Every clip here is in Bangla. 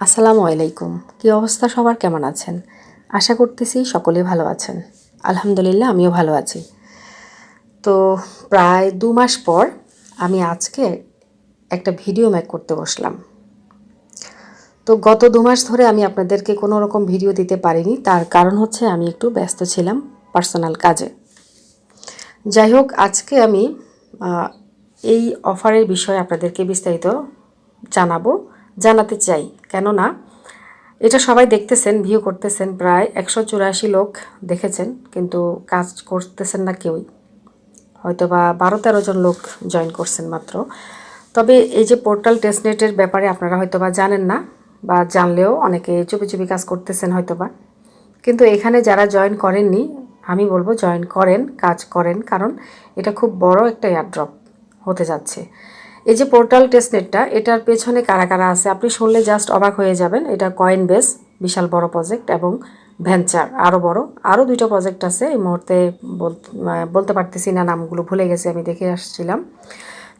আসসালামু আলাইকুম। কী অবস্থা? সবার কেমন আছেন? আশা করতেছি সকলে ভালো আছেন। আলহামদুলিল্লাহ, আমিও ভালো আছি। তো প্রায় দু মাস পর আমি আজকে একটা ভিডিও মেক করতে বসলাম। তো গত দু মাস ধরে আমি আপনাদেরকে কোনো রকম ভিডিও দিতে পারিনি। তার কারণ হচ্ছে আমি একটু ব্যস্ত ছিলাম পার্সোনাল কাজে। যাই হোক, আজকে আমি এই অফারের বিষয়ে আপনাদেরকে বিস্তারিত জানাব। জানাতে চাই। কেননা, এটা সবাই দেখতেছেন, ভিউ করতেছেন, প্রায় একশো চুরাশি লোক দেখেছেন, কিন্তু কাজ করতেছেন না কেউই। হয়তো বা বারো তেরো জন লোক জয়েন করছেন মাত্র। তবে এই যে পোর্টাল টেস্টনেটের ব্যাপারে আপনারা হয়তো বা জানেন না, বা জানলেও অনেকে চুপি চুপি কাজ করতেছেন হয়তো বা কিন্তু এখানে যারা জয়েন করেননি, আমি বলব জয়েন করেন, কাজ করেন, কারণ এটা খুব বড় একটা এয়ারড্রপ হতে যাচ্ছে। এই যে পোর্টাল টেস্টনেটটা এটার পেছনে কারা কারা আছে? আপনি শুনলে জাস্ট অবাক হয়ে যাবেন। এটা কয়েন বেস বিশাল বড় প্রজেক্ট এবং ভেঞ্চার আরও বড়। আরও দুইটা প্রজেক্ট আছে, এই মুহূর্তে বল- বলতে পারতেছি না, নামগুলো ভুলে গেছি, আমি দেখে আসছিলাম।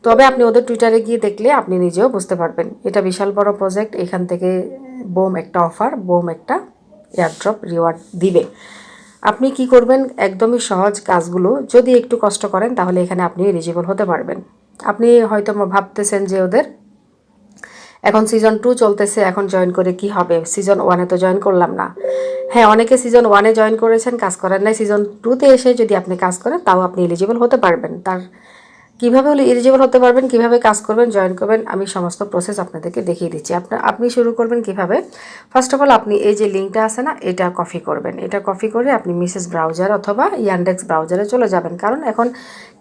তবে আপনি ওদের টুইটারে গিয়ে দেখলে আপনি নিজেও বুঝতে পারবেন। এটা বিশাল বড় প্রজেক্ট এখান থেকে বোম একটা অফার বোম একটা এয়ারড্রপ রিওয়ার্ড দিবে। আপনি কি করবেন? একদমই সহজ কাজগুলো। যদি একটু কষ্ট করেন, তাহলে এখানে আপনি এলিজিবল হতে পারবেন। আপনি হয়তো ভাবতেছেন যে ওদের এখন সিজন টু চলতেছে, এখন জয়েন করে কি হবে? সিজন ওয়ানে তো জয়েন করলাম না। হ্যাঁ অনেকে সিজন ওয়ানে জয়েন করেছেন, কাজ করেন নাই। সিজন টুতে এসে যদি আপনি কাজ করেন, তাও আপনি এলিজিবল হতে পারবেন। তার কীভাবে হলে এলিজিবল হতে পারবেন, কীভাবে কাজ করবেন জয়েন করবেন, আমি সমস্ত প্রসেস আপনাদেরকে দেখিয়ে দিচ্ছি। আপনার আপনি শুরু করবেন কীভাবে? ফার্স্ট অফ অল আপনি এই যে লিঙ্কটা আছে না, এটা কপি করবেন। এটা কপি করে আপনি মিসেস ব্রাউজার অথবা ইয়ান্ডেক্স ব্রাউজারে চলে যাবেন। কারণ এখন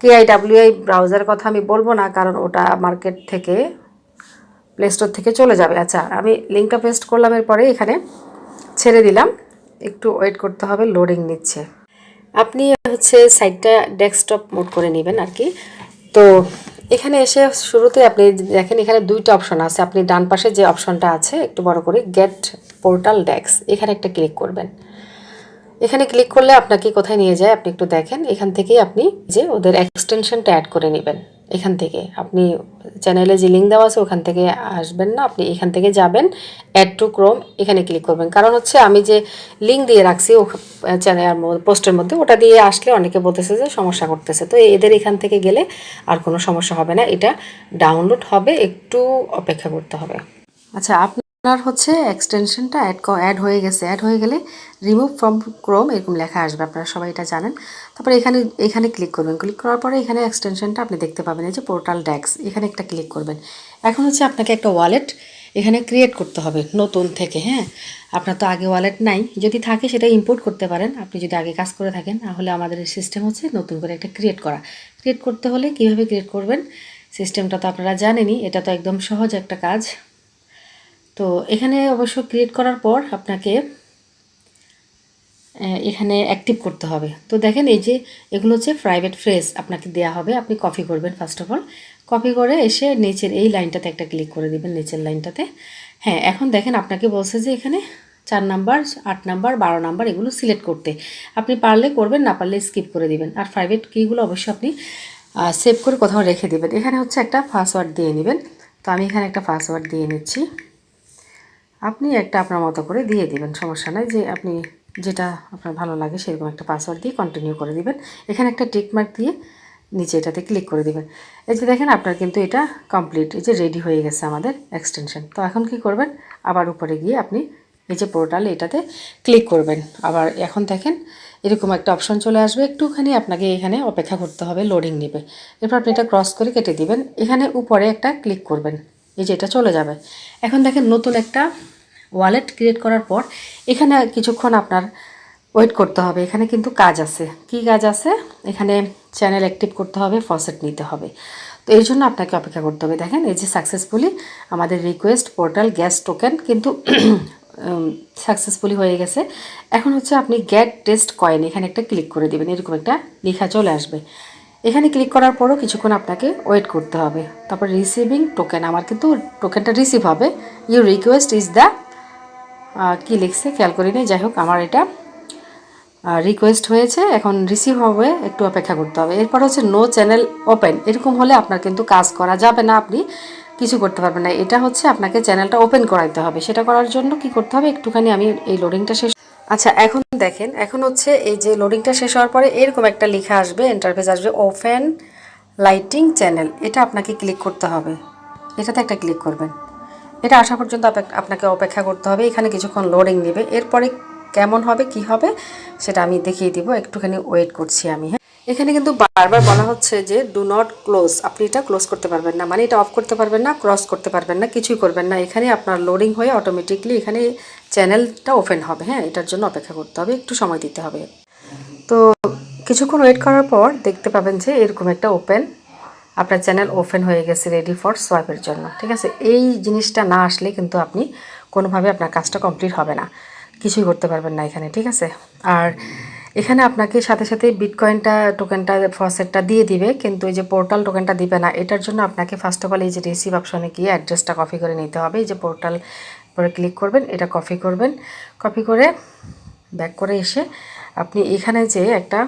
কেআইডাব্লিউআই ব্রাউজারের কথা আমি বলব না, কারণ ওটা মার্কেট থেকে প্লে স্টোর থেকে চলে যাবে। আচ্ছা আমি লিঙ্কটা পেস্ট করলাম এরপরে এখানে ছেড়ে দিলাম। একটু ওয়েট করতে হবে লোডিং নিচ্ছে। আপনি হচ্ছে সাইটটা ডেস্কটপ মোড করে নেবেন আর কি। তো এখানে এসে শুরুতে আপনি দেখেন এখানে দুইটা অপশন আছে। আপনি ডান পাশে যে অপশনটা আছে, একটু বড় করে গেট পোর্টাল ডেক্স এখানে একটা ক্লিক করবেন। এখানে ক্লিক করলে আপনাকে কোথায় নিয়ে যায়, আপনি একটু দেখেন। এখান থেকেই আপনি যে ওদের এক্সটেনশনটা অ্যাড করে নেবেন। এখান থেকে। আপনি চ্যানেলে যে লিঙ্ক দেওয়া আছে, ওখান থেকে আসবেন না, আপনি এখান থেকে যাবেন অ্যাড টু ক্রোম এখানে ক্লিক করবেন। কারণ হচ্ছে আমি যে লিঙ্ক দিয়ে রাখছি, ও চ্যানেলের পোস্টের মধ্যে ওটা দিয়ে আসলে অনেকে বলতেছে যে সমস্যা করতেছে। তো এদের এখান থেকে গেলে আর কোনো সমস্যা হবে না, এটা ডাউনলোড হবে, একটু অপেক্ষা করতে হবে। আচ্ছা আপনার হচ্ছে এক্সটেনশনটা অ্যাড অ্যাড হয়ে গেছে। অ্যাড হয়ে গেলে রিমুভ ফ্রম ক্রোম এরকম লেখা আসবে। আপনারা সবাই এটা জানেন। তারপরে এখানে এখানে ক্লিক করবেন। ক্লিক করার পরে এখানে এক্সটেনশনটা আপনি দেখতে পাবেন। এই যে পোর্টাল ড্যাক্স এখানে একটা ক্লিক করবেন। এখন হচ্ছে আপনাকে একটা ওয়ালেট এখানে ক্রিয়েট করতে হবে নতুন থেকে হ্যাঁ? আপনার তো আগে ওয়ালেট নাই। যদি থাকে সেটা ইম্পোর্ট করতে পারেন। আপনি যদি আগে কাজ করে থাকেন, তাহলে আমাদের সিস্টেম হচ্ছে নতুন করে একটা ক্রিয়েট করা। ক্রিয়েট করতে হলে কীভাবে ক্রিয়েট করবেন? সিস্টেমটা তো আপনারা জানেনই। এটা তো একদম সহজ একটা কাজ। তো এখানে অবশ্য ক্রিয়েট করার পর আপনাকে এখানে অ্যাক্টিভ করতে হবে। তো দেখেন এই যে এগুলো হচ্ছে প্রাইভেট ফ্রেজ আপনাকে দেয়া হবে। আপনি কপি করবেন ফার্স্ট অফ অল কপি করে এসে নিচের এই লাইনটাতে একটা ক্লিক করে দিবেন, নিচের লাইনটাতে। হ্যাঁ এখন দেখেন আপনাকে বলছে যে এখানে চার নাম্বার আট নাম্বার বারো নাম্বার এগুলো সিলেক্ট করতে। আপনি পারলে করবেন, না পারলে স্কিপ করে দিবেন। আর প্রাইভেট কিগুলো অবশ্যই আপনি সেভ করে কোথাও রেখে দেবেন। এখানে হচ্ছে একটা পাসওয়ার্ড দিয়ে নেবেন। তো আমি এখানে একটা পাসওয়ার্ড দিয়ে নিচ্ছি। আপনি একটা আপনার মতো করে দিয়ে দিবেন, সমস্যা নাই। যে আপনি যেটা আপনার ভালো লাগে সেরকম একটা পাসওয়ার্ড দিয়ে কন্টিনিউ করে দিবেন। এখানে একটা টিক মার্ক দিয়ে নিচে এটাতে ক্লিক করে দিবেন। এই যে দেখেন আপনার কিন্তু এটা কমপ্লিট এই যে রেডি হয়ে গেছে আমাদের এক্সটেনশন তো এখন কি করবেন? আবার উপরে গিয়ে আপনি এই যে পোর্টাল এটাতে ক্লিক করবেন। আবার এখন দেখেন এরকম একটা অপশন চলে আসবে, একটুখানি আপনাকে এখানে অপেক্ষা করতে হবে লোডিং নেবে। এরপর আপনি এটা ক্রস করে কেটে দিবেন। এখানে উপরে একটা ক্লিক করবেন। এই যে এটা চলে যাবে। এখন দেখেন নতুন একটা ওয়ালেট ক্রিয়েট করার পর এখানে কিছুক্ষণ আপনার ওয়েট করতে হবে। এখানে কিন্তু কাজ আছে। কি কাজ আছে? এখানে চ্যানেল অ্যাক্টিভ করতে হবে ফসেট নিতে হবে। তো এর জন্য আপনাকে অপেক্ষা করতে হবে। দেখেন এই যে সাকসেসফুলি আমাদের রিকোয়েস্ট পোর্টাল গ্যাস টোকেন কিন্তু সাকসেসফুলি হয়ে গেছে। এখন হচ্ছে আপনি গ্যাট টেস্ট কয়েন এখানে একটা ক্লিক করে দেবেন। এরকম একটা লেখা চলে আসবে। এখানে ক্লিক করার পরও কিছুক্ষণ আপনাকে ওয়েট করতে হবে। তারপর রিসিভিং টোকেন আমার কিন্তু টোকেনটা রিসিভ হবে। ইউ রিকোয়েস্ট ইজ দ্য কী লিখছে? খেয়াল করিনি যাই হোক, আমার এটা রিকোয়েস্ট হয়েছে, এখন রিসিভ হবে, একটু অপেক্ষা করতে হবে। এরপর হচ্ছে নো চ্যানেল ওপেন এরকম হলে আপনার কিন্তু কাজ করা যাবে না আপনি। কিছু করতে পারবেন না। এটা হচ্ছে আপনাকে চ্যানেলটা ওপেন করাইতে হবে। সেটা করার জন্য কি করতে হবে? একটুখানি আমি এই লোডিংটা শেষ আচ্ছা এখন দেখেন, এখন হচ্ছে এই যে লোডিংটা শেষ হওয়ার পরে এরকম একটা লেখা আসবে ইন্টারফেস আসবে ওপেন লাইটিং চ্যানেল এটা আপনাকে ক্লিক করতে হবে। এটাতে একটা ক্লিক করবেন। এটা আসা পর্যন্ত আপে- আপনাকে অপেক্ষা করতে হবে। এখানে কিছুক্ষণ লোডিং নেবে। এরপরে কেমন হবে, কি হবে, সেটা আমি দেখিয়ে দিব। একটুখানি ওয়েট করছি আমি হ্যাঁ? এখানে কিন্তু বারবার বলা হচ্ছে যে ডু নট ক্লোজ আপনি এটা ক্লোজ করতে পারবেন না। মানে এটা অফ করতে পারবেন না ক্রস করতে পারবেন না, কিছুই করবেন না। এখানে আপনার লোডিং হয়ে অটোমেটিকলি এখানে চ্যানেলটা ওপেন হবে। হ্যাঁ এটার জন্য অপেক্ষা করতে হবে। একটু সময় দিতে হবে। তো কিছুক্ষণ ওয়েট করার পর দেখতে পাবেন যে, এরকম একটা ওপেন আপনার চ্যানেল ওপেন হয়ে গেছে রেডি ফর সোয়াইপের জন্য। ঠিক আছে? এই জিনিসটা না আসলে কিন্তু আপনি কোনোভাবে আপনার কাজটা কমপ্লিট হবে না। কিছুই করতে পারবেন না এখানে। ঠিক আছে? আর এখানে আপনাকে সাথে সাথে বিটকয়েনটা টোকেনটা ফসেটটা দিয়ে দিবে, কিন্তু এই যে পোর্টাল টোকেনটা দিবে না, এটার জন্য আপনাকে ফার্স্ট অফ অল এই যে রিসিভ অপশনে গিয়ে অ্যাড্রেসটা কপি করে নিতে হবে। এই যে পোর্টাল পরে ক্লিক করবেন, এটা কপি করবেন। কপি করে ব্যাক করে এসে আপনি এখানে যে একটা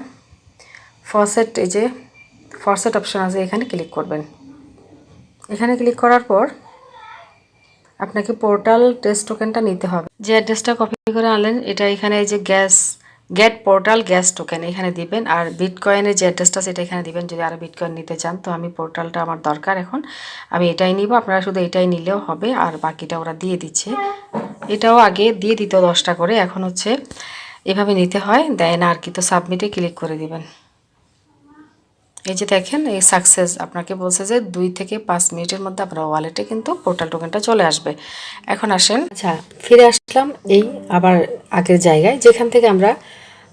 ফসেট এই যে ফরসেট অপশন আছে, এখানে ক্লিক করবেন। এখানে ক্লিক করার পর আপনাকে পোর্টাল টেস্ট টোকেনটা নিতে হবে। যে অ্যাড্রেসটা কপি করে আনলেন, এটা এখানে এই যে gas get portal gas token এখানে দিবেন। আর বিটকয়েনের যে অ্যাড্রেসটা সেটা এখানে দিবেন যদি আরও বিটকয়েন নিতে চান। তো আমি পোর্টালটা আমার দরকার এখন। আমি এটাই নিব। আপনারা শুধু এটাই নিলেও হবে। আর বাকিটা ওরা দিয়ে দিচ্ছে। এটাও আগে দিয়ে দিত দশটা করে। এখন হচ্ছে এভাবে নিতে হয়। দেয় না আর কি, তো সাবমিটে ক্লিক করে দিবেন। এই যে দেখেন, এই সাকসেস আপনাকে বলছে যে দুই থেকে পাঁচ মিনিটের মধ্যে আপনার ওয়ালেটে কিন্তু পোর্টাল টোকেনটা চলে আসবে। এখন আসেন। আচ্ছা ফিরে আসলাম এই আবার আগের জায়গায়। যেখান থেকে আমরা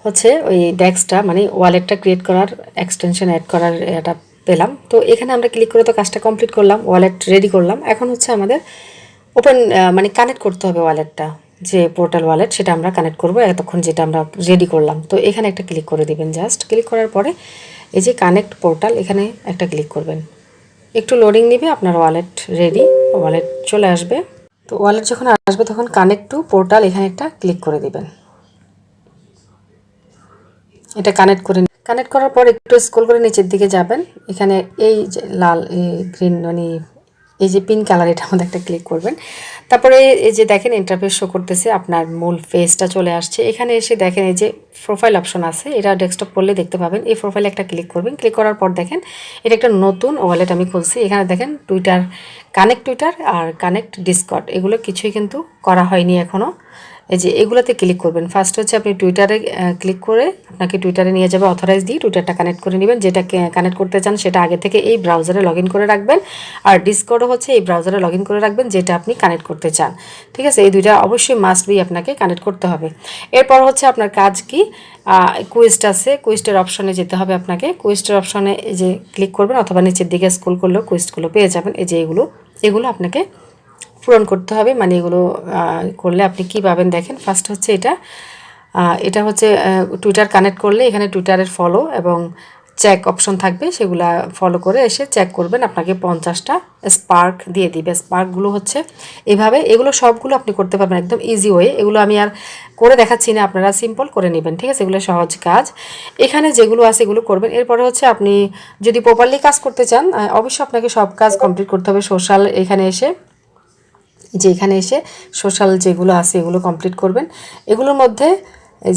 হচ্ছে ওই ডেস্কটা মানে ওয়ালেটটা ক্রিয়েট করার এক্সটেনশন অ্যাড করার এটা পেলাম। তো এখানে আমরা ক্লিক করে তো কাজটা কমপ্লিট করলাম ওয়ালেট রেডি করলাম। এখন হচ্ছে আমাদের ওপেন মানে কানেক্ট করতে হবে ওয়ালেটটা যে পোর্টাল ওয়ালেট সেটা আমরা কানেক্ট করব এতক্ষণ যেটা আমরা রেডি করলাম। তো এখানে একটা ক্লিক করে দিবেন জাস্ট ক্লিক করার পরে এই যে কানেক্ট পোর্টাল এখানে একটা ক্লিক করবেন। একটু লোডিং নিবে, আপনার ওয়ালেট রেডি ওয়ালেট চলে আসবে। তো ওয়ালেট যখন আসবে তখন কানেক্ট টু পোর্টাল এখানে একটা ক্লিক করে দিবেন। এটা কানেক্ট করে কানেক্ট করার পর একটু স্ক্রল করে নিচের দিকে যাবেন। এখানে এই যে লাল গ্রিন মানে এই যে পিঙ্ক কালার এটার মধ্যে একটা ক্লিক করবেন। তারপরে এই যে দেখেন ইন্টারফেস শো করতেছে, আপনার মূল ফেসটা চলে আসছে। এখানে এসে দেখেন এই যে প্রোফাইল অপশন আছে, এটা ডেস্কটপ করলে দেখতে পাবেন। এই প্রোফাইলে একটা ক্লিক করবেন। ক্লিক করার পর দেখেন, এটা একটা নতুন ওয়ালেট আমি খুলছি। এখানে দেখেন টুইটার কানেক্ট টুইটার আর কানেক্ট ডিসকট এগুলো কিছুই কিন্তু করা হয়নি এখনও এই যে এগুলোতে ক্লিক করবেন। ফার্স্ট হচ্ছে আপনি টুইটারে ক্লিক করে আপনাকে টুইটারে নিয়ে যাবে অথরাইজ দিয়ে টুইটারটা কানেক্ট করে নেবেন। যেটা কানেক্ট করতে চান সেটা আগে থেকে এই ব্রাউজারে লগ করে রাখবেন। আর ডিসকোডও হচ্ছে এই ব্রাউজারে লগ করে রাখবেন, যেটা আপনি কানেক্ট করতে চান। ঠিক আছে? এই দুইটা অবশ্যই মাস্ট বি আপনাকে কানেক্ট করতে হবে। এরপর হচ্ছে আপনার কাজ কি? কুইস্ট আছে। কুইস্টের অপশনে যেতে হবে আপনাকে। কুইস্টের অপশনে যে ক্লিক করবেন, অথবা নিচের দিকে স্কুল করলেও কুইস্টগুলো পেয়ে যাবেন। এই যে এগুলো এগুলো আপনাকে পূরণ করতে হবে। মানে এগুলো করলে আপনি কি পাবেন দেখেন। ফার্স্ট হচ্ছে এটা। এটা হচ্ছে টুইটার কানেক্ট করলে এখানে টুইটারের ফলো এবং চেক অপশন থাকবে। সেগুলা ফলো করে এসে চেক করবেন। আপনাকে পঞ্চাশটা স্পার্ক দিয়ে দিবে। স্পার্কগুলো হচ্ছে এভাবে। এগুলো সবগুলো আপনি করতে পারবেন একদম ইজি ওয়ে এগুলো আমি আর করে দেখাচ্ছি না। আপনারা সিম্পল করে নেবেন। ঠিক আছে? এগুলো সহজ কাজ। এখানে যেগুলো আছে এগুলো করবেন। এরপরে হচ্ছে আপনি যদি প্রপারলি কাজ করতে চান অবশ্যই আপনাকে সব কাজ কমপ্লিট করতে হবে। সোশ্যাল এখানে এসে যে এখানে এসে সোশ্যাল যেগুলো আছে এগুলো কমপ্লিট করবেন। এগুলোর মধ্যে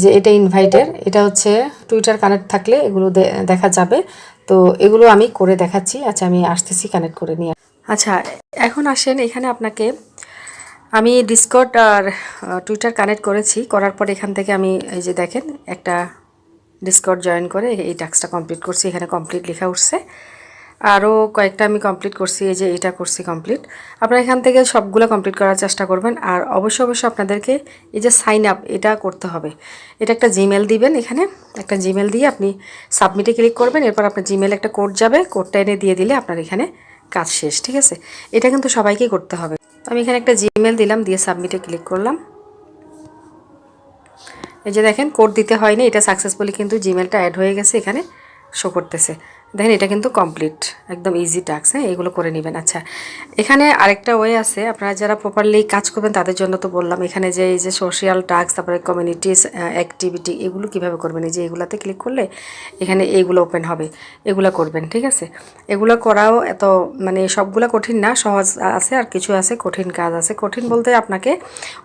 যে এটা ইনভাইটের এটা হচ্ছে টুইটার কানেক্ট থাকলে এগুলো দেখা যাবে। তো এগুলো আমি করে দেখাচ্ছি। আচ্ছা আমি আসতেছি কানেক্ট করে নিয়ে। আচ্ছা এখন আসেন এখানে আপনাকে আমি ডিসকট আর টুইটার কানেক্ট করেছি। করার পর এখান থেকে আমি এই যে দেখেন একটা ডিসকট জয়েন করে এই টাস্কটা কমপ্লিট করছি। এখানে কমপ্লিট লেখা উঠছে। আরও কয়েকটা আমি কমপ্লিট করছি, এই যে এটা করছি কমপ্লিট আপনারা এখান থেকে সবগুলো কমপ্লিট করার চেষ্টা করবেন, আর অবশ্যই অবশ্যই আপনাদেরকে এই যে সাইন আপ এটা করতে হবে। এটা একটা জিমেল দিবেন এখানে, একটা জিমেল দিয়ে আপনি সাবমিটে ক্লিক করবেন, এরপর আপনার জিমেল একটা কোড যাবে কোডটা এনে দিয়ে দিলে আপনার এখানে কাজ শেষ, ঠিক আছে? এটা কিন্তু সবাইকেই করতে হবে। আমি এখানে একটা জিমেল দিলাম, দিয়ে সাবমিটে ক্লিক করলাম। এই যে দেখেন কোড দিতে হয়নি, এটা সাকসেসফুলি কিন্তু জিমেলটা অ্যাড হয়ে গেছে এখানে শো করতেছে। দেখেন, এটা কিন্তু কমপ্লিট একদম ইজি টাস্ক হ্যাঁ এগুলো করে নেবেন। আচ্ছা এখানে আরেকটা ওয়ে আছে, আপনারা যারা প্রপারলি কাজ করবেন, তাদের জন্য তো বললাম, এখানে যে, এই যে সোশ্যাল টাস্ক তারপরে কমিউনিটিস অ্যাক্টিভিটি এগুলো কীভাবে করবেন? এই যে এগুলাতে ক্লিক করলে এখানে এইগুলো ওপেন হবে, এগুলো করবেন, ঠিক আছে? এগুলো করাও এত মানে সবগুলো কঠিন না, সহজ আছে, আর কিছু আছে, কঠিন কাজ আছে। কঠিন বলতে আপনাকে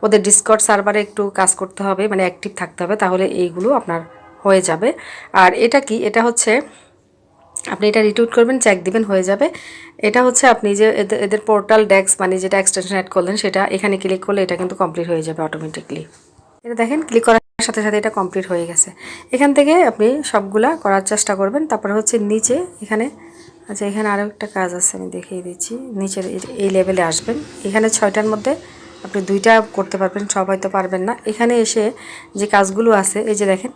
ওদের ডিসকট সার্ভারে একটু কাজ করতে হবে মানে অ্যাক্টিভ থাকতে হবে, তাহলে এইগুলো আপনার হয়ে যাবে। আর এটা কি? এটা হচ্ছে আপনি এটা রিটুইট করবেন চেক দিবেন, হয়ে যাবে। এটা হচ্ছে আপনি যে এদের পোর্টাল ডেক্স মানে যেটা এক্সটেনশন অ্যাড করলেন, সেটা এখানে ক্লিক করলে এটা কিন্তু কমপ্লিট হয়ে যাবে অটোমেটিকলি এটা দেখেন ক্লিক করার সাথে সাথে এটা কমপ্লিট হয়ে গেছে। এখান থেকে আপনি সবগুলা করার চেষ্টা করবেন। তারপরে হচ্ছে নিচে, এখানে আচ্ছা এখানে আরও একটা কাজ আছে, আমি দেখিয়ে দিচ্ছি। নিচের এই লেভেলে আসবেন। এখানে ছয়টার মধ্যে আপনি দুইটা করতে পারবেন, সব হয়তো পারবেন না। এখানে এসে যে কাজগুলো আছে, এই যে দেখেন,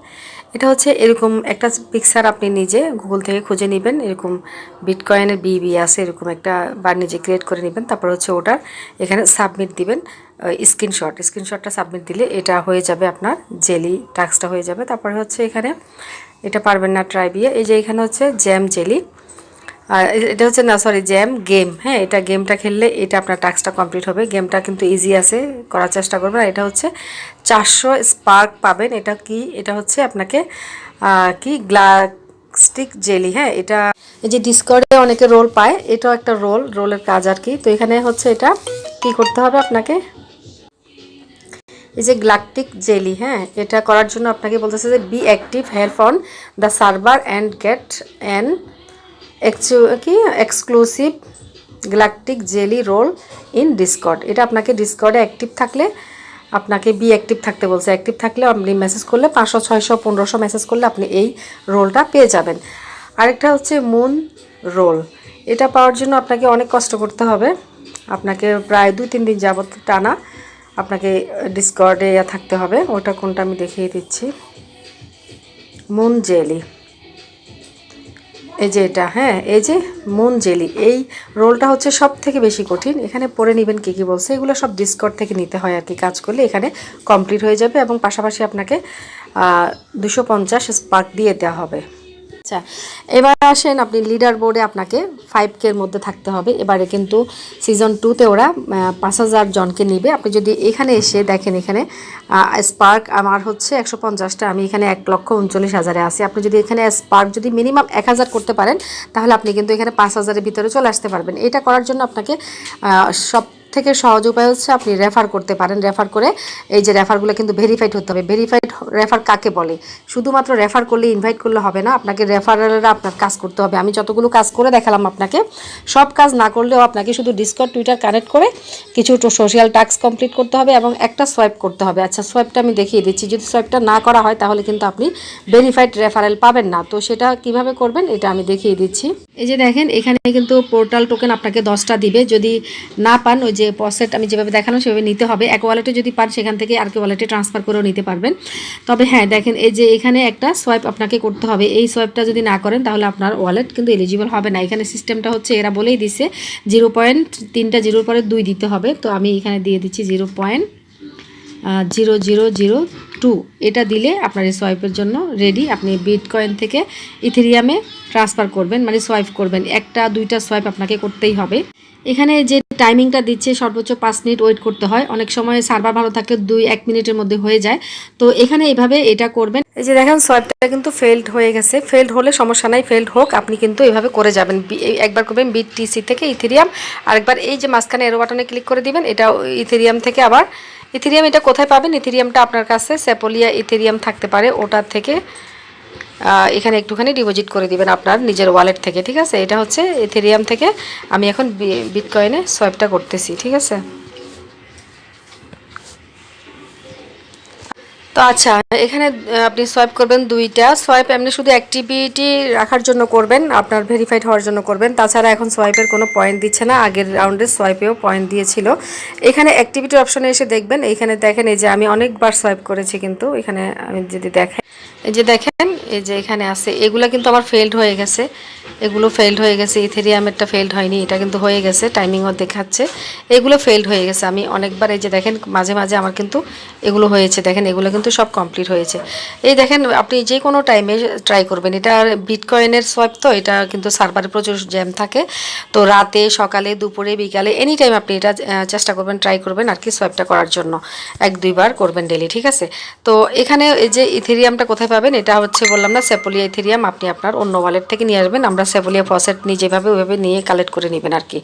এটা হচ্ছে এরকম একটা পিকচার আপনি নিজে গুগল থেকে খুঁজে নেবেন। এরকম বিটকয়েনের বিবি আছে, এরকম একটা বা নিজে ক্রিয়েট করে নেবেন। তারপর হচ্ছে ওটার এখানে সাবমিট দিবেন স্ক্রিনশট স্ক্রিনশটটা সাবমিট দিলে এটা হয়ে যাবে আপনার জেলি টাস্কটা হয়ে যাবে। তারপরে হচ্ছে এখানে, এটা পারবেন না ট্রাই দিয়ে। এই যে এখানে হচ্ছে জ্যাম জেলি আর এটা হচ্ছে না সরি জ্যাম গেম হ্যাঁ এটা গেমটা খেললে এটা আপনার টাস্কটা কমপ্লিট হবে। গেমটা কিন্তু ইজি আছে, করার চেষ্টা করবেন। এটা হচ্ছে চারশো স্পার্ক পাবেন। এটা কি, এটা হচ্ছে আপনাকে কি গ্লাস্টিক জেলি হ্যাঁ এটা এই যে ডিসকর্ডে অনেকে রোল পায়, এটাও একটা রোল রোলের কাজ আর কি। তো এখানে হচ্ছে এটা কি করতে হবে আপনাকে? এই যে গ্লাকটিক জেলি হ্যাঁ এটা করার জন্য আপনাকে বলতেছে যে be active help on the server and get an কি? Exclusive galactic jelly role in Discord এটা আপনাকে ডিসকর্ডে অ্যাক্টিভ থাকলে, আপনাকে বি অ্যাক্টিভ থাকতে বলছে। অ্যাক্টিভ থাকলে আপনি মেসেজ করলে পাঁচশো, ছয়শো, পনেরোশো মেসেজ করলে আপনি এই রোলটা পেয়ে যাবেন। আরেকটা হচ্ছে মুন রোল এটা পাওয়ার জন্য আপনাকে অনেক কষ্ট করতে হবে। আপনাকে প্রায় দুই তিন দিন যাবত টানা আপনাকে ডিসকর্ডে থাকতে হবে। ওটা কোনটা আমি দেখিয়ে দিচ্ছি। মুন জেলি এই যে এটা হ্যাঁ এই যে মুন জেলি এই রোলটা হচ্ছে সব থেকে বেশি কঠিন। এখানে পরে নেবেন কী কী বলছে, এগুলো সব ডিসকট থেকে নিতে হয় আর কি, কাজ করলে এখানে কমপ্লিট হয়ে যাবে এবং পাশাপাশি আপনাকে দুশো পঞ্চাশ স্পার্ক দিয়ে দেওয়া হবে। আচ্ছা এবার আসেন আপনি লিডার বোর্ডে আপনাকে ফাইভ কের মধ্যে থাকতে হবে। এবারে কিন্তু সিজন টুতে ওরা পাঁচ হাজার জনকে নিবে। আপনি যদি এখানে এসে দেখেন এখানে স্পার্ক আমার হচ্ছে একশো পঞ্চাশটা, আমি এখানে এক লক্ষ উনচল্লিশ হাজারে আছি। আপনি যদি এখানে স্পার্ক যদি মিনিমাম এক হাজার করতে পারেন, তাহলে আপনি কিন্তু এখানে পাঁচ হাজারের ভিতরে চলে আসতে পারবেন। এটা করার জন্য আপনাকে সব থেকে সহজ উপায় হচ্ছে আপনি রেফার করতে পারেন। রেফার করে এই যে রেফারগুলো কিন্তু ভেরিফাইড হতে হবে। ভেরিফাইড রেফার কাকে বলে? শুধুমাত্র রেফার করলে ইনভাইট করলে হবে না। আপনাকে রেফারেরা আপনার কাজ করতে হবে। আমি যতগুলো কাজ করে দেখালাম আপনাকে, সব কাজ না করলেও আপনাকে শুধু ডিসকট টুইটার কানেক্ট করে কিছু সোশ্যাল টাস্ক কমপ্লিট করতে হবে এবং একটা সোয়াইপ করতে হবে। আচ্ছা সোয়াইপটা আমি দেখিয়ে দিচ্ছি। যদি সোয়াইপটা না করা হয় তাহলে কিন্তু আপনি ভেরিফাইড রেফারেল পাবেন না। তো সেটা কীভাবে করবেন এটা আমি দেখিয়ে দিচ্ছি। এই যে দেখেন, এখানে কিন্তু পোর্টাল টোকেন আপনাকে দশটা দিবে। যদি না পান, ওই যে পসেট আমি যেভাবে দেখালাম, সেভাবে নিতে হবে। এক ওয়ালেটে যদি পান, সেখান থেকে আর কে ওয়ালেটে ট্রান্সফার করেও নিতে পারবেন। তবে হ্যাঁ দেখেন, এই যে এখানে একটা সোয়াইপ আপনাকে করতে হবে। এই সোয়াইপটা যদি না করেন, তাহলে আপনার ওয়ালেট কিন্তু এলিজিবল হবে না। এখানে সিস্টেমটা হচ্ছে, এরা বলেই দিছে জিরো পয়েন্ট তিনটা জিরোর পরে দুই দিতে হবে। তো আমি এখানে দিয়ে দিচ্ছি zero point zero zero zero two এটা দিলে আপনার এই সোয়াইপের জন্য রেডি আপনি বিটকয়েন থেকে ইথেরিয়ামে ট্রান্সফার করবেন মানে সোয়াইপ করবেন। একটা, দুইটা সোয়াইপ আপনাকে করতেই হবে। এখানে যে টাইমিংটা দিচ্ছে, সর্বোচ্চ পাঁচ মিনিট ওয়েট করতে হয়। অনেক সময় সার্ভার ভালো থাকে, দুই, এক মিনিটের মধ্যে হয়ে যায়। তো এখানে এইভাবে এটা করবেন। এই যে দেখেন, সোয়াইপটা কিন্তু ফেল্ড হয়ে গেছে। ফেল্ড হলে সমস্যা নাই ফেল্ড হোক, আপনি কিন্তু এইভাবে করে যাবেন। একবার করবেন বিট টিসি থেকে ইথেরিয়াম আরেকবার এই যে মাঝখানে এরো বাটনে ক্লিক করে দিবেন, এটা ইথেরিয়াম থেকে আবার ইথেরিয়াম এটা কোথায় পাবেন? ইথেরিয়ামটা আপনার কাছে স্যাপোলিয়া ইথেরিয়াম থাকতে পারে ওটার থেকে এখানে একটুখানি ডিপোজিট করে দিবেন আপনার নিজের ওয়ালেট থেকে, ঠিক আছে? এটা হচ্ছে ইথেরিয়াম থেকে আমি এখন বিটকয়েনে সোয়াইপটা করতেছি, ঠিক আছে? তো আচ্ছা এখানে আপনি সোয়াইপ করবেন দুইটা। সোয়াইপ এমনি শুধু অ্যাক্টিভিটি রাখার জন্য করবেন, আপনার ভেরিফাইড হওয়ার জন্য করবেন। তাছাড়া এখন সোয়াইপের কোনো পয়েন্ট দিচ্ছে না, আগের রাউন্ডে সোয়াইপেও পয়েন্ট দিয়েছিল। এখানে অ্যাক্টিভিটি অপশনে এসে দেখবেন, এখানে দেখেন এই যে আমি অনেকবার সোয়াইপ করেছি কিন্তু, এখানে আমি যদি দেখেন, এই যে দেখেন, এই যে এখানে আছে, এগুলা কিন্তু আমার ফেলড হয়ে গেছে। এগুলো ফেল্ড হয়ে গেছে ইথেরিয়ামেরটা ফেল্ড হয়নি, এটা কিন্তু হয়ে গেছে টাইমিংও দেখাচ্ছে। এগুলো ফেল্ড হয়ে গেছে, আমি অনেকবার এই যে দেখেন, মাঝে মাঝে আমার কিন্তু এগুলো হয়েছে, দেখেন, এগুলো কিন্তু সব কমপ্লিট হয়েছে। এই দেখেন, আপনি যে কোনো টাইমে ট্রাই করবেন। এটা বিটকয়েনের সোয়াইপ তো, এটা কিন্তু সার্ভারে প্রচুর জ্যাম থাকে। তো রাতে, সকালে, দুপুরে, বিকালে এনি টাইম আপনি এটা চেষ্টা করবেন ট্রাই করবেন আর কি সোয়াইপটা করার জন্য। এক, দুইবার করবেন ডেলি ঠিক আছে? তো এখানে এই যে ইথেরিয়ামটা কোথায় পাবেন, এটা হচ্ছে বললাম না সেপোলিয়া ইথেরিয়াম আপনি আপনার অন্য ওয়ালেট থেকে নিয়ে আসবেন। আমরা সেপোলিয়া ফসেট নিয়ে যেভাবে, ওইভাবে নিয়ে কালেক্ট করে নেবেন আর কি।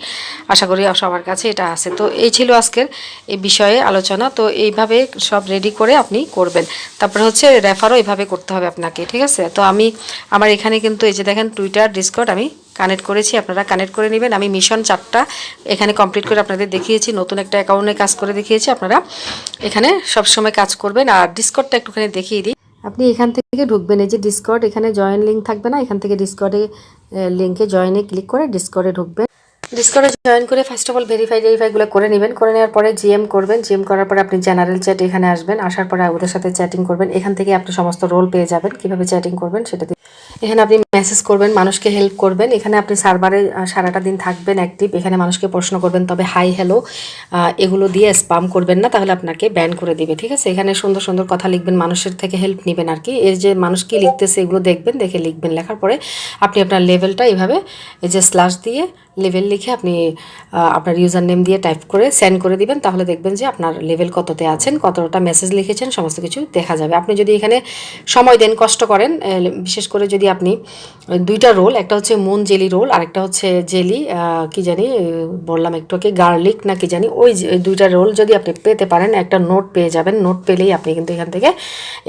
আশা করি সবার কাছে এটা আছে। তো এই ছিল আজকের এই বিষয়ে আলোচনা। তো এইভাবে সব রেডি করে আপনি করবেন। তারপরে হচ্ছে রেফারও এভাবে করতে হবে আপনাকে, ঠিক আছে? তো আমি, আমার এখানে কিন্তু এই যে দেখেন টুইটার ডিসকর্ড আমি কানেক্ট করেছি, আপনারা কানেক্ট করে নেবেন। আমি মিশন চারটা এখানে কমপ্লিট করে আপনাদের দেখিয়েছি, নতুন একটা অ্যাকাউন্টে কাজ করে দেখিয়েছি, আপনারা এখানে সবসময় কাজ করবেন। আর ডিসকর্ডটা একটুখানি দেখিয়ে দিই। আপনি এখান থেকে ঢুকবেন, এই যে ডিসকর্ড এখানে জয়েন লিঙ্ক থাকবে না, এখান থেকে ডিসকর্ডে লিঙ্কে জয়েনে ক্লিক করে ডিসকর্ডে ঢুকবেন। ডিসকর্ডে জয়েন করে ফার্স্ট অফ অল ভেরিফাই ভেরিফাইগুলো করে নেবেন। করে নেওয়ার পরে জিএম করবেন। জিএম করার পরে আপনি জেনারেল চ্যাট এখানে আসবেন। আসার পরে ওদের সাথে চ্যাটিং করবেন। এখান থেকে আপনি সমস্ত রোল পেয়ে যাবেন। কীভাবে চ্যাটিং করবেন সেটা এখানে আপনি মেসেজ করবেন, মানুষকে হেল্প করবেন। এখানে আপনি সার্ভারে সারাটা দিন থাকবেন অ্যাক্টিভ এখানে মানুষকে প্রশ্ন করবেন, তবে হাই হ্যালো এগুলো দিয়ে স্পাম করবেন না, তাহলে আপনাকে ব্যান করে দিবে, ঠিক আছে? এখানে সুন্দর সুন্দর কথা লিখবেন, মানুষের থেকে হেল্প নেবেন আর কি। এর যে মানুষ কি লিখতেছে, এগুলো দেখবেন, দেখে লিখবেন। লেখার পরে আপনি আপনার লেভেলটা এভাবে, এই যে স্ল্যাশ দিয়ে লেভেল লিখে আপনি আপনার ইউজার নেম দিয়ে টাইপ করে সেন্ড করে দিবেন। তাহলে দেখবেন যে আপনার লেভেল কততে আছেন, কতটা মেসেজ লিখেছেন, সমস্ত কিছু দেখা যাবে। আপনি যদি এখানে সময় দেন, কষ্ট করেন বিশেষ করে যদি আপনি দুইটা রোল, একটা হচ্ছে মুন জেলি রোল আর একটা হচ্ছে জেলি কি জানি বললাম একটু কি গার্লিক না কি জানি, ওই দুইটা রোল যদি আপনি পেতে পারেন, একটা নোট পেয়ে যাবেন, নোট পেলেই আপনি কিন্তু এখান থেকে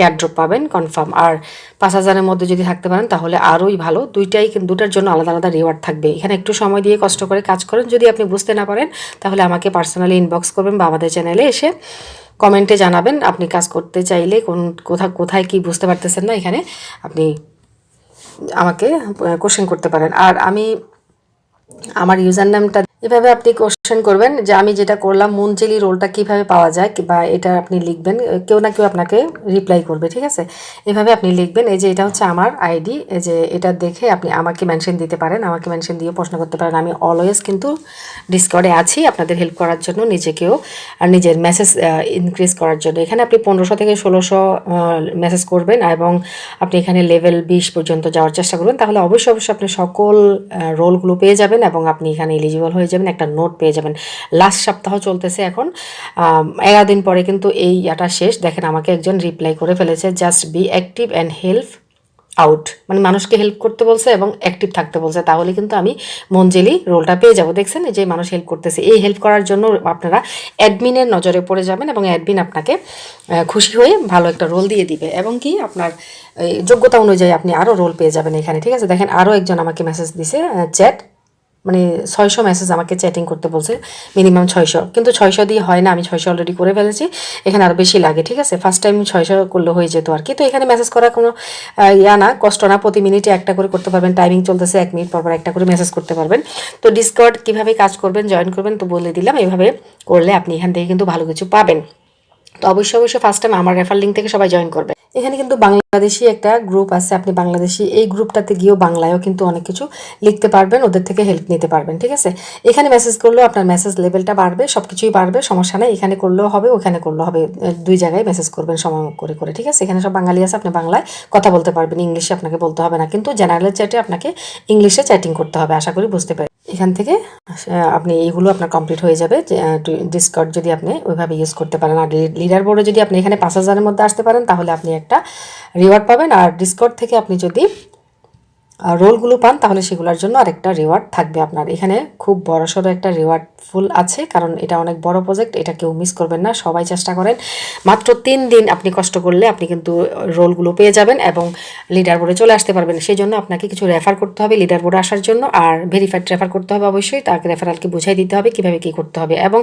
এয়ারড্রপ পাবেন কনফার্ম আর পাঁচ হাজারের মধ্যে যদি থাকতে পারেন, তাহলে আরোই ভালো, দুইটাই কিন্তু দুটার জন্য আলাদা আলাদা রিওয়ার্ড থাকবে। এখানে একটু সময় দিয়ে কষ্ট করে কাজ করেন, যদি আপনি বুঝতে না পারেন, তাহলে আমাকে পার্সোনালি ইনবক্স করবেন বা আমাদের চ্যানেলে এসে কমেন্টে জানাবেন, আপনি কাজ করতে চাইলে কোন, কোথা, কোথায় কি বুঝতে পারতেছেন না এখানে, আপনি আমাকে কোশ্চেন করতে পারেন। আর আমি আমার ইউজার নামটা এভাবে আপনি কোশ্চেন করবেন যে আমি যেটা করলাম মুনজেলি রোলটা কীভাবে পাওয়া যায় বা এটা আপনি লিখবেন কেউ না কেউ আপনাকে রিপ্লাই করবে, ঠিক আছে? এভাবে আপনি লিখবেন, এই যে এটা হচ্ছে আমার আইডি এই যে এটা দেখে আপনি আমাকে মেনশন দিতে পারেন, আমাকে মেনশন দিয়ে প্রশ্ন করতে পারেন। আমি অলওয়েজ কিন্তু ডিসকর্ডে আছি আপনাদের হেল্প করার জন্য, নিজেকেও আর নিজের মেসেজ ইনক্রিজ করার জন্য। এখানে আপনি পনেরোশো থেকে ষোলোশো মেসেজ করবেন এবং আপনি এখানে লেভেল বিশ পর্যন্ত যাওয়ার চেষ্টা করবেন। তাহলে অবশ্যই অবশ্যই আপনি সকল রোলগুলো পেয়ে যাবেন এবং আপনি এখানে এলিজিবল হয়ে যাবেন, একটা নোট পেয়ে যাবেন। লাস্ট সপ্তাহ চলতেছে এখন। এগারো দিন পরে কিন্তু এই ইয়াটা শেষ। দেখেন আমাকে একজন রিপ্লাই করে ফেলেছে just be active and help out মানে মানুষকে হেল্প করতে বলছে এবং অ্যাক্টিভ থাকতে বলছে। তাহলে কিন্তু আমি মঞ্জেলি রোলটা পেয়ে যাব। দেখছেন যে মানুষ হেল্প করতেছে। এই হেল্প করার জন্য আপনারা অ্যাডমিনের নজরে পড়ে যাবেন এবং অ্যাডমিন আপনাকে খুশি হয়ে ভালো একটা রোল দিয়ে দিবে এবং কি আপনার যোগ্যতা অনুযায়ী আপনি আরও রোল পেয়ে যাবেন এখানে। ঠিক আছে? দেখেন আরও একজন আমাকে মেসেজ দিছে চ্যাট মানে ছয়শো মেসেজ আমাকে চ্যাটিং করতে বলছে মিনিমাম ছয়শো। কিন্তু ছয়শো দিয়ে হয় না, আমি ছয়শো অলরেডি করে ফেলেছি, এখানে আরও বেশি লাগে, ঠিক আছে? ফার্স্ট টাইম ছয়শো করলে হয়ে যেত আর কি। তো এখানে মেসেজ করার কোনো ইয়া না, কষ্ট না, প্রতি মিনিটে একটা করে করতে পারবেন টাইমিং চলতেছে এক মিনিট পর পর একটা করে মেসেজ করতে পারবেন। তো ডিসকর্ড কীভাবে কাজ করবেন জয়েন করবেন, তো বলে দিলাম, এভাবে করলে আপনি এখান থেকে কিন্তু ভালো কিছু পাবেন। তো অবশ্যই অবশ্যই ফার্স্ট টাইম আমার রেফার লিঙ্ক থেকে সবাই জয়েন করবে। এখানে কিন্তু বাংলাদেশি একটা গ্রুপ আছে। আপনি বাংলাদেশি এই গ্রুপটাতে গিয়েও বাংলায়ও কিন্তু অনেক কিছু লিখতে পারবেন, ওদের থেকে হেল্প নিতে পারবেন, ঠিক আছে? এখানে মেসেজ করলেও আপনার মেসেজ লেভেলটা বাড়বে সব কিছুই বাড়বে, সমস্যা নেই। এখানে করলেও হবে, ওখানে করলেও হবে। দুই জায়গায় মেসেজ করবেন সময় করে করে, ঠিক আছে? এখানে সব বাঙালি আছে, আপনি বাংলায় কথা বলতে পারবেন, ইংলিশে আপনাকে বলতে হবে না। কিন্তু জেনারেল চ্যাটে আপনাকে ইংলিশে চ্যাটিং করতে হবে, আশা করি বুঝতে পারি, এখান থেকে আপনি এইগুলো আপনার কমপ্লিট হয়ে যাবে। ডিসকর্ড যদি আপনি ওইভাবে ইউজ করতে পারেন, আর লিডার বোর্ডে যদি আপনি এখানে পাঁচ হাজারের মধ্যে আসতে পারেন, তাহলে আপনি একটা রিওয়ার্ড পাবেন। আর ডিসকর্ড থেকে আপনি যদি রোলগুলো পান, তাহলে সেগুলোর জন্য আরেকটা রিওয়ার্ড থাকবে আপনার। এখানে খুব বড়সড় একটা রিওয়ার্ড ফুল আছে, কারণ এটা অনেক বড় প্রজেক্ট এটা কেউ মিস করবেন না, সবাই চেষ্টা করেন। মাত্র তিন দিন আপনি কষ্ট করলে আপনি কিন্তু রোলগুলো পেয়ে যাবেন এবং লিডার বোর্ডে চলে আসতে পারবেন। সেই জন্য আপনাকে কিছু রেফার করতে হবে লিডার বোর্ডে আসার জন্য, আর ভেরিফাইড রেফার করতে হবে অবশ্যই, তাকে রেফারালকে বুঝাই দিতে হবে, কীভাবে কী করতে হবে এবং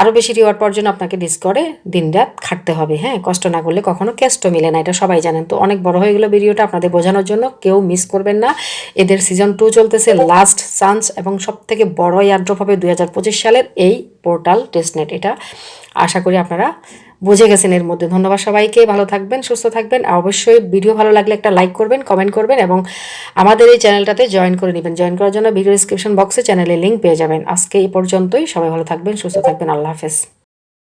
আরও বেশি রিওয়ার্ড পাওয়ার জন্য আপনাকে ডিসকর্ডে দিনরাত খাটতে হবে হ্যাঁ? কষ্ট না করলে কখনো কেষ্ট মিলে না, এটা সবাই জানেন। তো অনেক বড় হয়ে গেলো ভিডিওটা আপনাদের বোঝানোর জন্য, কেউ মিস করবেন না। এদের সিজন টু চলতেছে লাস্ট চান্স এবং সব থেকে বড় এয়ারড্রপ হবে দুই সালের এই পোর্টাল টেস্টনেট। এটা আশা করি আপনারা বুঝে গেছেন এর মধ্যে। ধন্যবাদ সবাইকে। ভালো থাকবেন, সুস্থ থাকবেন। আর অবশ্যই ভিডিও ভালো লাগলে একটা লাইক করবেন, কমেন্ট করবেন এবং আমাদের এই চ্যানেলটাতে জয়েন করে নেবেন। জয়েন করার জন্য ভিডিও ডিসক্রিপশন বক্সে চ্যানেলের লিঙ্ক পেয়ে যাবেন। আজকে এই পর্যন্তই। সবাই ভালো থাকবেন, সুস্থ থাকবেন। আল্লাহ হাফেজ।